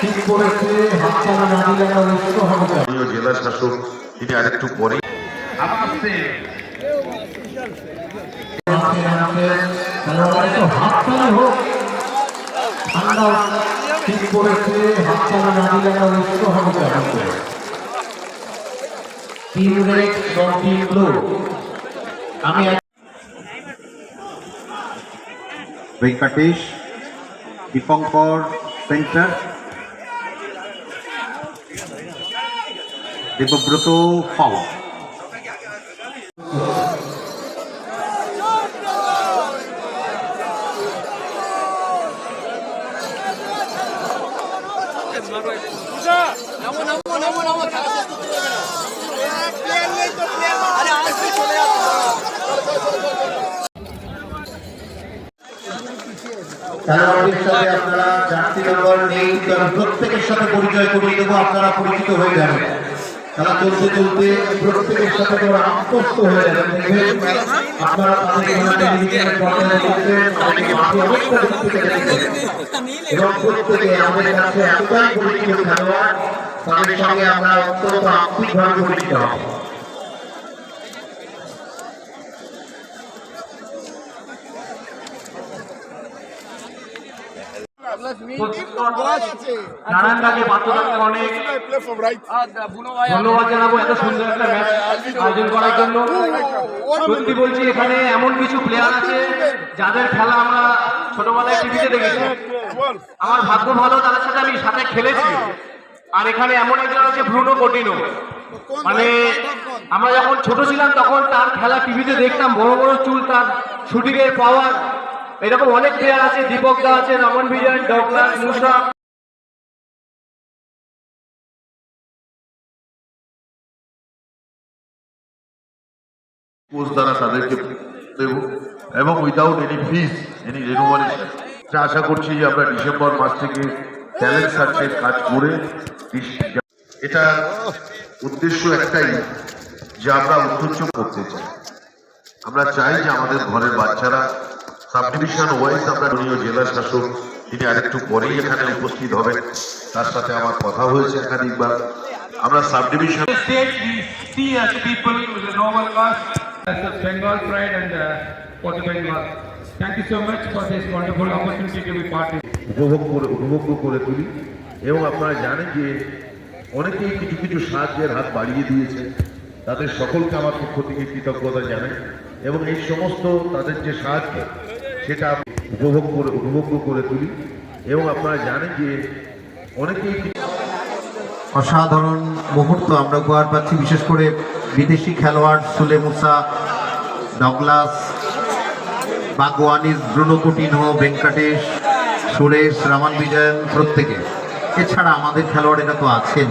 ঠিক করেছে হাততালা না দিলে আমরা উচ্চ হবে জেলা শাসক তিনি আরেকটু পরে নামছে, নামছে, খেলোয়াড়রা তো হাততালি হোক। ঠান্ডা ঠিক করেছে হাততালা না দিলে আমরা উচ্চ হবে টিম রেড এবং টিম ব্লু আমি ভেঙ্কটেশ দীপঙ্কর সেন্টার। দেবব্রত সাথে আপনারা জার্সি নম্বর নেই, কারণ প্রত্যেকের সাথে পরিচয় করিয়ে দেবো, আপনারা পরিচিত হয়ে যাবেন। খেলা চলতে চলতে প্রত্যেকের সাথে ওরা আত্মস্থ হয়ে যাবেন দেখবেন আপনারা তাদের ওনাদের নিজেদের পর্যায়ে দেখবেন তাদেরকে মাঠে অনেকটা দূর থেকে দেখবেন এবং প্রত্যেকে আমাদের কাছে এতটাই পরিচিত খেলোয়াড় তাদের সঙ্গে আমরা অত্যন্ত আত্মিকভাবে পরিচিত হব। নারায়ণদাকে বাধ্যতাকে অনেক। ধন্যবাদ জানাব এত সুন্দর একটা ম্যাচ আয়োজন করার জন্য। সত্যি বলছি এখানে এমন কিছু প্লেয়ার আছে যাদের খেলা আমরা ছোটবেলায় টিভিতে দেখেছি। আমার ভাগ্য ভালো তাদের সাথে আমি সাথে খেলেছি। আর এখানে এমন একজন আছে ব্রুনো কোটিনো। মানে আমরা যখন ছোট ছিলাম তখন তার খেলা টিভিতে দেখতাম বড় বড় চুল তার শুটিং এর পাওয়ার এরকম অনেক প্লেয়ার আছে দীপক দা আছে, Raman Vijay, Douglas Musa coach দ্বারা তাদেরকে দেব এবং without any fees any remuneration আশা করছি যে আমরা ডিসেম্বর মাস থেকে ট্যালেন্ট সার্চের কাজ করে এটা উদ্দেশ্য একটাই, যে আমরা উন্মোচন করতে চাই। আমরা চাই যে আমাদের ঘরের বাচ্চারা সাব ডিভিশন ওয়াইজ আমরা মাননীয় জেলা শাসক তিনি আরেকটু পরেই এখানে উপস্থিত হবেন। তার সাথে আমার কথা হয়েছে একাধিকবার। আমরা subdivision Bengal pride and uh, for the Bengal. Thank you so much for this wonderful opportunity to be part in. উপভোগ করে উপভোগ্য করে তুলি। এবং আপনারা জানেন যে অনেকেই কিছু কিছু সাহায্যের হাত বাড়িয়ে দিয়েছে তাদের সকলকে আমার পক্ষ থেকে কৃতজ্ঞতা জানাই। এবং এই সমস্ত তাদের যে সাহায্য সেটা উপভোগ করে উপভোগ্য করে তুলি। এবং আপনারা জানেন যে অনেকেই অসাধারণ মুহূর্ত আমরা গোয়ার পাচ্ছি, বিশেষ করে বিদেশি খেলোয়াড় সুলে মুসা, ডগলাস বাগওয়ানিস ব্রুনো কুটিনহো ভেঙ্কটেশ, সুরেশ, রামান বিজয়ন প্রত্যেকে। এছাড়া আমাদের খেলোয়াড় খেলোয়াড়েরা তো আছেন।